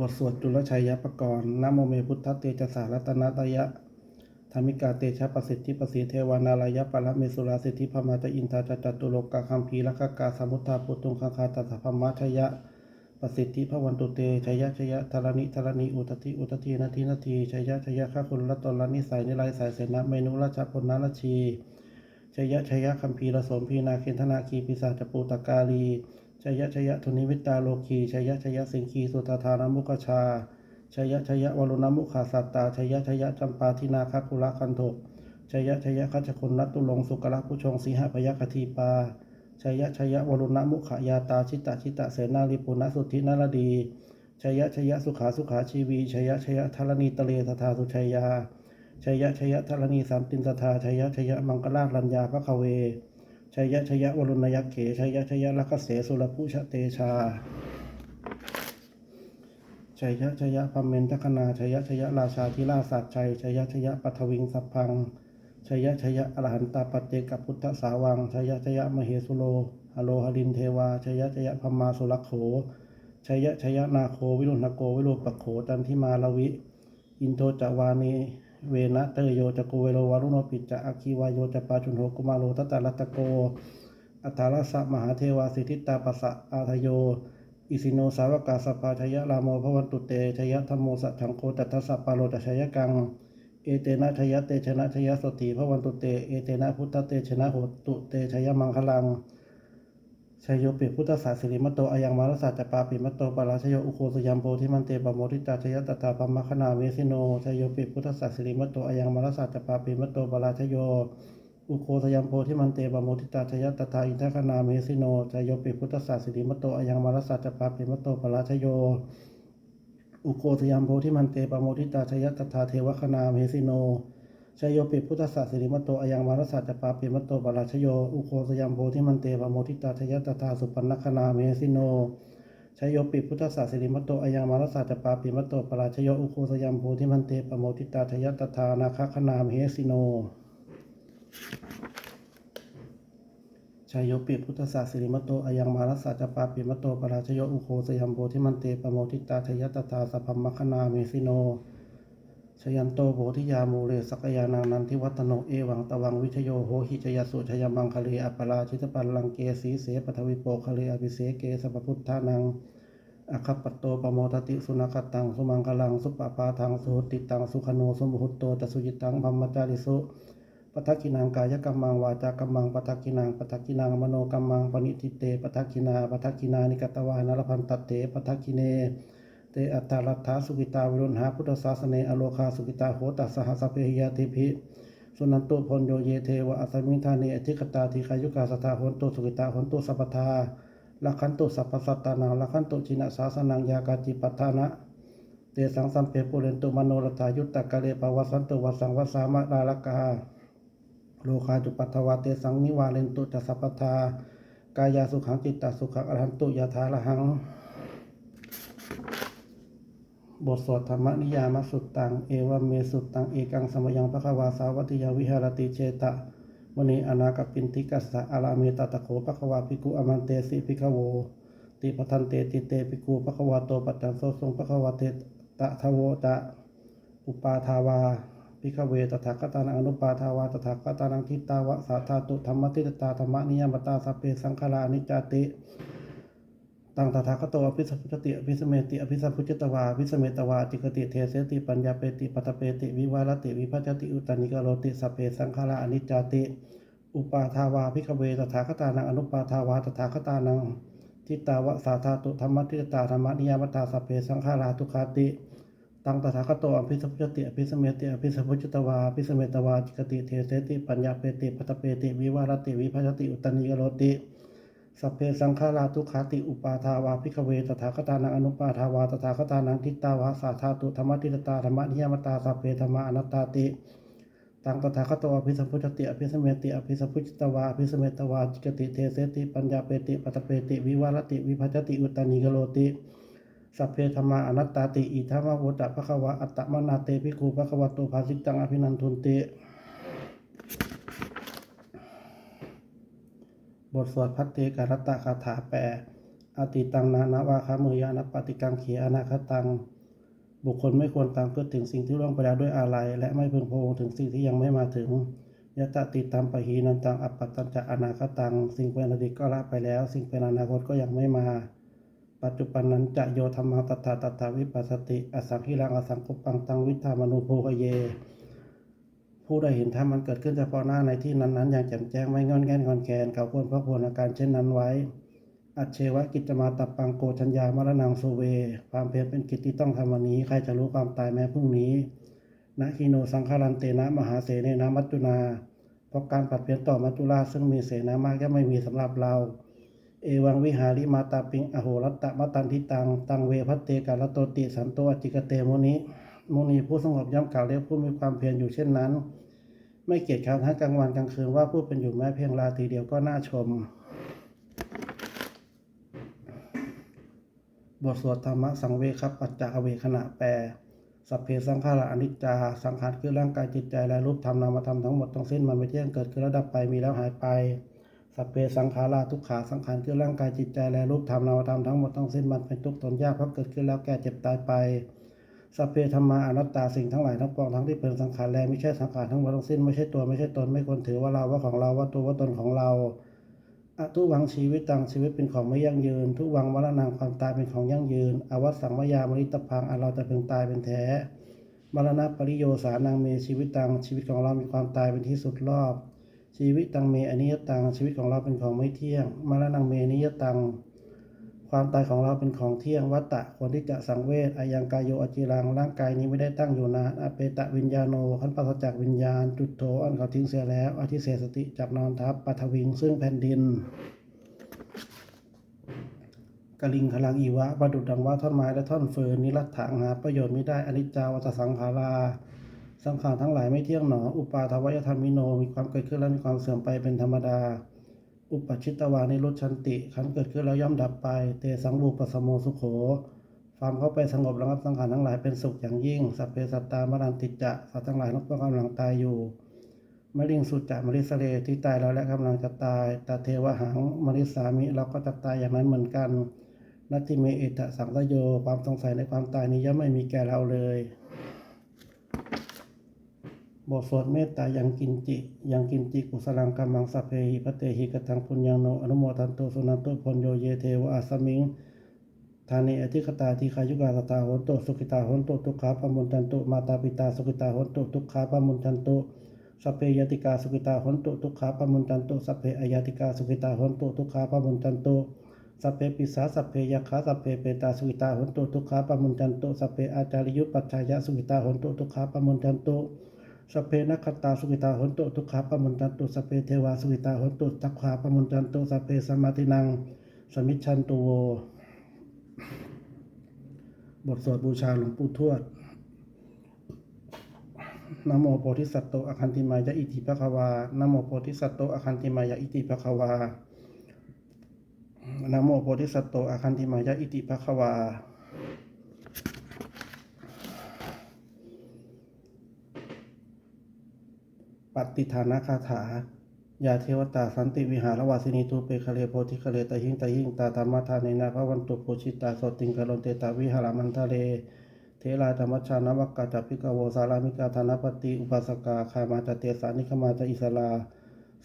บทสวดจุลชัยยปกรณ์นโมเมพุทธเตจสารัตนาตยะธรรมิกาเตชะประสิทธิประสิเทวานารายะปรเมสุราสิทธิพมาตอินทาจจตุโลกาคัมภีรคกกาสมุทธาปุตุงคังคาตัสพมะชยะประสิทธิพระวันตุเตชยะชยะธรณิธรณีอุตติอุตตินาทีนาทีชยะชยะข้าคุณละตนละนิสัยนิไรสายเสนาเมนุราชพลนาราชีชยะชยะคัมภีรสมพีนาเคนธนาคีปิศาจปูตกาลี ชยะชยะทุนิวิตาโลคีชยะชยะสิงคีสุตธานมุกชาชยะชยะวรุณมุขาสัตตาชยะชยะจำปาทินาคคุระคันโทชยะชยะคัจคุณนัตตุลงสุกระผู้ชงสีหพยคทีปาชยะชยะวรุณมุขยาตาชิตะชิตะเสนาลิปุณสุทธินารดีชยะชยะสุขาสุขาชีวีชยะชยะธรณีตะเลทธาสุชัยยาชยะชยะธรณีสามตินสทาชยะชยะมังกรารัญญาพระคเว ชยะชยะวรุณยักเขชยะชยะลักเสสุรพุชเตชาชยะชยะพัมเมนทคนาชยะชยะราชาธิราชสัจชัยชยะชยะปัทวิงสัพพังชยะชยะอรหันตาปเจกับพุทธสาวังชยะชยะมเหสุโลอโลหรินเทวาชยะชยะพมมาสุรักโขชยะชยะนาโควิรุณโกวิโรปโขจันทิมาลวิ อินโทจวานี เวนะเตโยจโกเวโรวารุโนปิจจะอคีวายโยจปาจุนโหกุมาโลตตะรัตตะโก อัฏฐารสะมหาเทวาสิทธิตาปัสสะอาทโย อิสิโนสาวกาสปาชยะรามโมพวันตุเตชยะธรรมโมสัจังโกตัตถสัปาโลตชยกัง เอเตนะชยะเตชนะชยะสติพระวันตุเต เอเตนะพุทธเตชนะโหตุเตชยมังคลัง ชยโยปิพุทธศาสิริมโตอายังมารสาจปาปิมโตปาราชโยอุโคสยัมโพธิมันเตปโมทิตาชยะตาปมคณาเวสิโนชยโยปิพุทธศาสิริมโตอายังมารสาจปาปิมโตปาราชโยอุโคสยัมโพธิมันเตปโมทิตาชยะตาอินทคณาเมสิโนชยโยปิพุทธศาสิริมโตอายังมารสาจปาปิมโตปาราชโยอุโคสยามโพธิมันเตปโมทิตาชยตถาเทวคณาเมสิโน ชยโยปิพุทธศาสริมโตอายังมารสัจจปาปิมโตปราชโย อุโคสยามโพธิมันเตปโมทิตาชยตถาสุปันนคณาเมสิโนชยโยปิพุทธศาสริมโตอายังมารสัจจปาปิมโตปราชโย อุโคสยามโพธิมันเตปโมทิตาชยตถานาคคณาเมสิโนชายโยปิพุทธศาสริมโตอายังมารสัจปาปิมโตปราชโยอุโคสยัมโพธิมันเตปโมทิตาชยตถาสัพพมคณาเมสิโน ชยันโตโพธิยามูเรสกยานังนันทิวัตโนเอวังตวังวิชโยโหหิชยสุชยมังคะเลอปราชิตปันลังเกสีเสปทวิโปคะเลอภิเสเกสัพพุทธานังอคัปปโตปโมทติสุนักตังสุมังคลังสุปปาปาทังสุติตังสุขโนสมุหุตโตตสุจิตังพัมมจาริสุปทักกินังกายกรรมังวาจากรรมังปทักกินังปทักกินังมโนกรรมังปณิทิเตปทักกินาปทักกินานิกตวานารพันตเตปทักกิเน เตอัตตาลัทธาสุกิตาวิรุณหาพุทธศาสเนอโลคาสุกิตาโหตัสสหสเพหิยาติภิสุนันตุพลโยเยเทวะอัสมิทาเนอธิคตาทิคายุกาสตาหนตุสุกิตาหนตุสัพพทาลักขันตุสัพพสัตตานังลักขันตุจินะสาสนังยากาจิปัฏฐานะเตสังสัมเปปุเรนตุมโนรถายุตตะกะเลปวัสันตุวัสสังวัสามะลาลกาโลคาจุปัตถวาเตสังนิวาเลนตุจัสสปทากายาสุขังจิตตสุขังอรหันตุยาธาละหัง บทสวดธรรมนิยามสุตตัง เอวเมสุตตัง เอกังสมยังพระควาสาวัติยาวิหารติเจตะมณีอนาคปินติกัสสะอาราเมตตะโขพระควาภิกุอมันเตสิภิกขโว ติปทันเตติเตภิกขุพระควาโตปัจจันโสทรงพระควาเตตะทโวตะ อุปาทาวาพิกเวตถาคตานังอนุปาทาวาตถาคตานังทิตาวะสาธาตุธรรมติตตาธรรมนิยมตาสเพสังขารานิจจติ ตังตถาคตโตอภิสัพพุจติอภิสเมติอภิสัพพุจตวาภิสเมตวาจิกติเทเสติปัญญาเปติปัตเปติวิวารติวิภัจติอุตตนิกโรติสัพเพสังขาราอนิจจติ อุปาทาวาพิกเวตถาคตานังอนุปาทาวาตถาคตานังทิตาวะสาธาตุธรรมติตาธรรมนิยมตาสัพเพสังขาราทุกขาติตังตถาคตโตอภิสัพพุจติอภิสเมติอภิสัพพุจตวาภิสเมตวาจิกติเทเสติปัญญาเปติปัตเปติวิวารติวิภัจติอุตตนิกโรติ สัพเพสังขาราทุขาติอุปาทาวาพิกเวตถาคตานังอนุปาทาวาตถาคตานังทิตาวาสาธาตุธรรมติตตาธรรมนิยมตาสัพเพธรรมาอนัตตาติตังตถาคตอภิสัพพุจติอภิสเมติอภิสัพพุจตวาอภิสเมตวาจิกติเทเสติปัญญาเปติปัตเปติวิวารติวิภัจติอุตตนิกโรติสัพเพธรรมาอนัตตาติอิทัมะโวตะภะคะวะอัตตมนาเตภิกขุภะคะวะโตภาสิตังอภินันทุนเต บทสวดพัตเตการตตะคาถาแปลอติตังนานาวาคามือยานปฏิกังเขอนาคตัง บุคคลไม่ควรตามเพื่อถึงสิ่งที่ล่วงไปแล้วด้วยอะไร และไม่พึงพงถึงสิ่งที่ยังไม่มาถึงยะตติตามปะหีนันตังอัปปัตตัญจะอนาคตัง สิ่งเป็นอดีตก็ละไปแล้ว สิ่งเป็นอนาคตก็ยังไม่มา ปัจจุบันนั้นจะโยธรรมังตถาตถาวิปัสสติ อสังคิรังอสังกุปปังตังวิธามนุโภคเย ผู้ได้เห็นธรรมมันเกิดขึ้นเฉพาะหน้าในที่นั้นๆ อย่างแจ่มแจ้งไม่งอนแงนงอนแกนเขาควรพระควรอาการเช่นนั้นไว้ อัจเชวะกิจมาตับปังโกชัญญามรณังสุเว ความเพียรเป็นกิจที่ต้องทำวันนี้ ใครจะรู้ความตายแม้พรุ่งนี้นะคีโนสังคารันเตนะมหาเสนนะมัจจุนาเพราะการปัดเปลี่ยนต่อมัจจุราชซึ่งมีเสนามากย่อมไม่มีสำหรับเรา เอวังวิหาริมาตาปิงอโหรัตตะมะตันทิตัง ตังเวพัตเตกาลโตติสันโตอจิกเตโมนิโมุนีผู้สงบย่อมกล่าวเรียกผู้มีความเพียรอยู่เช่นนั้น ไม่เกียจคร้านทั้งกลางวันกลางคืนว่าผู้เป็นอยู่แม้เพียงราตรีเดียวก็น่าชม บทสวดธรรมะสังเวครับปัจจาเวขณะแปลสัพเพสังขาระอนิจจา สังขารคือร่างกายจิตใจและรูปธรรมนามธรรมทั้งหมดทั้งสิ้นมันไม่เที่ยงเกิดขึ้นแล้วดับไปมีแล้วหายไปสัพเพสังขาราทุกขาสังขารคือร่างกายจิตใจและรูปธรรมนามธรรมทั้งหมดทั้งสิ้นมันเป็นทุกข์ทนยากเพราะเกิดขึ้นแล้วแก่เจ็บตายไป สัพเพธรรมาอนัตตาสิ่งทั้งหลายทั้งปวงทั้งที่เป็นสังขารแลไม่ใช่สังขารทั้งหมดทั้งสิ้นไม่ใช่ตัวไม่ใช่ตนไม่ควรถือว่าเราว่าของเราว่าตัวว่าตนของเราอทุวังชีวิตตังชีวิตเป็นของไม่ยั่งยืน ทุวังมรณะความตายเป็นของยั่งยืน อวัตสังมยามริตพังอันเราจะพึงตายเป็นแท้มรณะปริโยสานังเมชีวิตตังชีวิตของเรามีความตายเป็นที่สุดรอบ ชีวิตตังเมอนิยตังชีวิตของเราเป็นของไม่เที่ยงมรณะเมนิยตัง ความตายของเราเป็นของเที่ยงวัตตะควรที่จะสังเวชอายังกายโยอจิรังร่างกายนี้ไม่ได้ตั้งอยู่นานอเปตะวิญญาโนขันปราศจากวิญญาณ จุดโถอันเขาทิ้งเสียแล้วอธิเสสติจับนอนทับปัทวิงซึ่งแผ่นดินกลิงคลังอีวะประดุดดังว่าท่อนไม้และท่อนเฟิร์นนิรัตถังหาประโยชน์ไม่ได้อนิจจาวัตสังขาราสังขารทั้งหลายไม่เที่ยงหนอ อุปาทวยธรรมิโน มีความเกิดขึ้นและมีความเสื่อมไปเป็นธรรมดา อุปชิตวานิรุชันติขันเกิดขึ้นแล้วย่อมดับไป เตสังบุปสมโมสุโขความเข้าไปสงบระงับสังขารทั้งหลายเป็นสุขอย่างยิ่ง สัพเพสัตตามรันติจะสัตว์ทั้งหลายนับว่ากำลังตายอยู่มริงสุจะมริสเลที่ตายแล้วและกำลังจะตายตาเทวหังมริสามิเราก็จะตายอย่างนั้นเหมือนกันนัตติเมเอตะสังสโยความสงสัยในความตายนี้ย่อมไม่มีแก่เราเลย บทสวดเมตตายังกินจิยังกินจิกุสลังกัมมังสัพเพหิพเตหิกตังปุญญังโนอนุโมทันโตสุนันโตพลโยเยเทวะอาสมิงทานิอธิคตาทิคายุกาสตาหนโตสุขิตาหนโตทุกขาปมุนทันโตมาตาปิตาสุขิตาหนโตทุกขาปมุนทันโตสัพเพยติกาสุขิตาหนโตทุกขาปมุนทันโตสัพเพอยติกาสุขิตาหนโตทุกขาปมุนทันโตสัพเพปิสาสัพเพยคาสัพเพเปตาสุขิตาหนตุทุกขาปมุนจันตุสัพเพอาจาริยุปัจจายะสุขิตาหนตุทุกขาปมุนจันตุ สเพนักขตาสุขิตาหนตุทุกขาปมุนจันตุสเพเทวาสุขิตาหนตุทักขาปมุนจันตุสเพสมาตินัง สมิชันตุโว บทสวดบูชาหลวงปู่ทวดนโมโพธิสัตโตอคันติมายะอิติภควานโมโพธิสัตโตอคันติมายะอิติภควานโมโพธิสัตโตอคันติมายะอิติภควา ปฏิฐานะคาถา ยาเทวตาสันติวิหารวาสินีทูเปคะเลโพธิคะเลตะหิงตะหิงตาธรรมทานในนาภวันตุโพชิตาโสติงกะลนเตตาวิหารมันทะเลเทราธรรมชานวักกาจพิกโวสารามิกาธนปฏิอุปาสกาคามาจเตสานิคมาจอิสลา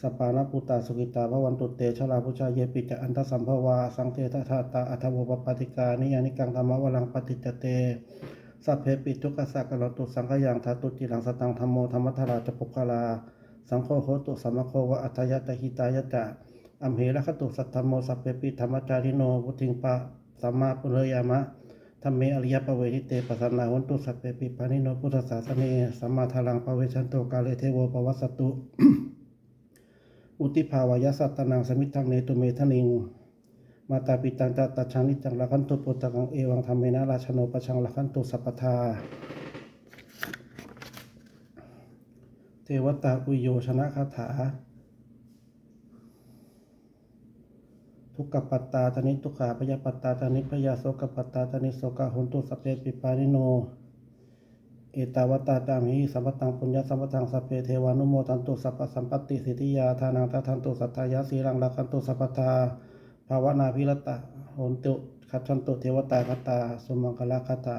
สปานปุตาสุกิตาพระวันตุเตชลาพุชาเยปิจอันทสัมภวา สังเททธาตาอัทโวปปาติกานิยานิกังธรรมวลังปฏิจเต สัพเพปิทุกขสักกะตุสังขยังทัตุจิลังสตังธรรมโมธรรมทราจปุคลา สังโฆโหตุสัมมโควะอัตยตหิตายะจะอัมเหระคตุสัทธมโมสัพเพปิธรรมจาริโนพุทิงปะสัมมาปุเรยามะธรรมเมอริยปเวทิเตปัสนาวันตุสัพเพปิปานิโนพุทธศาสเนสัมมาทารังปเวชันโตกาเลเทโวปวัสสตุ อุติภาวายสัตตนังสมิทังเนตุเมทนิง มาตาปิตังตตัชังนิจังละขันตุปุตตังเอวังธรรมเมนะราชโนปชังละขันตุสัพพทา เทวตาอุโยชนะคาถา ทุกขปัตตาตานิทุกขาพยาปัตตาตานิพยาโสกปัตตาตานิโสกหุนตุสเพปิปานิโน เอตาวตาจามิสัมปตังปุญญาสัมปตังสัพเพเทวานุโมทันตุสัพพสัมปติสิทธิยาทานังตาทันตุสัทธายาสีรังลักขันตุสัพพทา ภาวนาพิรตะโหนตุคัจฉันตุเทวตาคตาสมังคลาคตา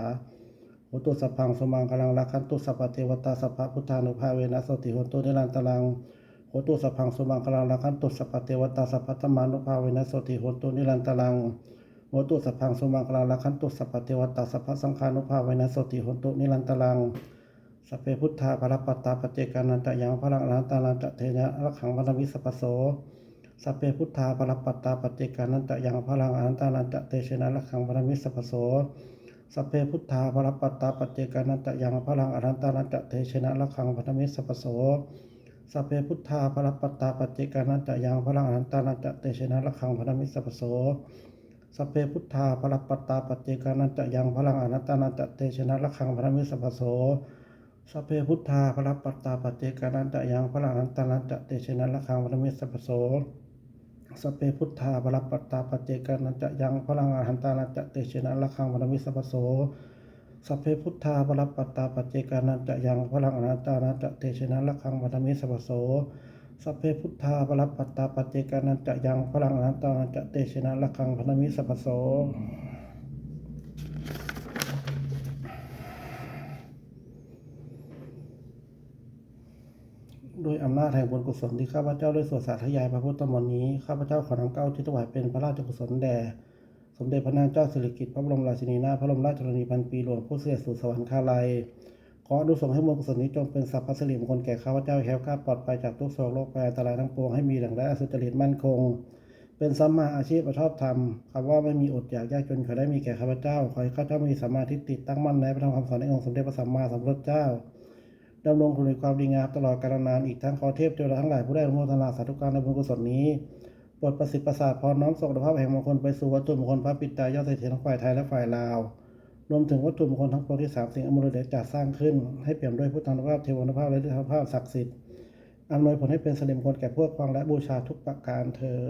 โหตุสัพพังสมังคลังลักขันตุสัพพเทวตาสัพพะพุทธานุภาเวนะสติโหนตุนิรันตรังโหตุสัพพังสมังคลังลักขันตุสัพพเทวตาสัพพธรรมานุภาเวนะสติโหนตุนิรันตรังโหตุสัพพังสมังคลังลักขันตุสัพพเทวตาสัพพะสังฆานุภาเวนะสติโหนตุนิรันตรังสพเพพุทธาภรปตาปเจกานันตยังพลังอรหันตานันตเทนะรักขังพันธมิสปโส สัพเพพุทธาภรปัตตาปเจกานันตะยังพลังอรหันตานันตะเตชนะรักขังพันธมิสปปโสสัพเพพุทธาภรปัตตาปเจกานันตะยังพลังอรหันตานันตะเตชนะรักขังพันธมิสปปโสสัพเพพุทธาภรปัตตาปเจกานันตะยังพลังอรหันตานันตะเตชนะรักขังพันธมิสปปโสสัพเพพุทธาภรปัตตาปเจกานันตะยังพลังอนัตตานันตะเตชนะระคังพระมิสพโสสัพเพพุทธาภรปัตตาปเจกานันตะยังพลังอนัตตานันตะเตชนะระคังพระมิสพโส สพเพพุทธาบรปัตตาปเจกานันตยังพลังอาหันตานันตเตชนะละคังพรมิสพโสสพเพพุทธาบรปัตตาปเจกานันตยังพลังอนันตานันตเตชนะละคังพรมิสพโสสัพเพพุทธาบรปัตตาปเจกานันจะยังพลังอนันตานันจะเตชนะละคังพนมิสัพโส ด้วยอำนาจแห่งบุญกุศลที่ข้าพเจ้าได้สวดสาธยายพระพุทธมนต์นี้ ข้าพเจ้าขอนำเก้าที่ถวายเป็นพระราชกุศลแด่สมเด็จพระนางเจ้าสิริกิติ์พระบรมราชินีนาถพระบรมราชชนนีพันปีหลวงผู้เสด็จสู่สวรรคาลัย ขออนุสงให้บุญกุศลนี้จงเป็นสัพพะสิริมงคลแก่ข้าพเจ้าแค้วคลาดปลอดภัยจากทุกโศกโรคภัยอันตรายทั้งปวงให้มีแหล่งและสุจริตมั่นคง เป็นสัมมาอาชีพประชอบธรรมคำว่าไม่มีอดอยากยากจนขอได้มีแก่ข้าพเจ้า ขอให้ข้าพเจ้ามีสัมมาทิฏฐิตั้งมั่นในพระธรรมคำสอนในองค์สมเด็จพระสัมมาสัมพุทธเจ้า ดำรงคุณในความดีงามตลอดกาลนานอีกทั้งขอเทพเทวดาทั้งหลายผู้ได้อนุโมทนาสาธุการในบุญกุศลนี้โปรดประสิทธิ์ประสาทพรน้อมส่งดภาพแห่งมงคลไปสู่วัตถุมงคลพระปิตายอดเศรษฐีทั้งฝ่ายไทยและฝ่ายลาว รวมถึงวัตถุมงคลทั้งปวงที่สามสิ่งอมฤตได้จัดสร้างขึ้น ให้เปี่ยมด้วยพุทธานุภาพเทวานุภาพและฤทธานุภาพศักดิ์สิทธิ์อำนวยผลให้เป็นสิริมงคลแก่พวกฟังและบูชาทุกประการเทอ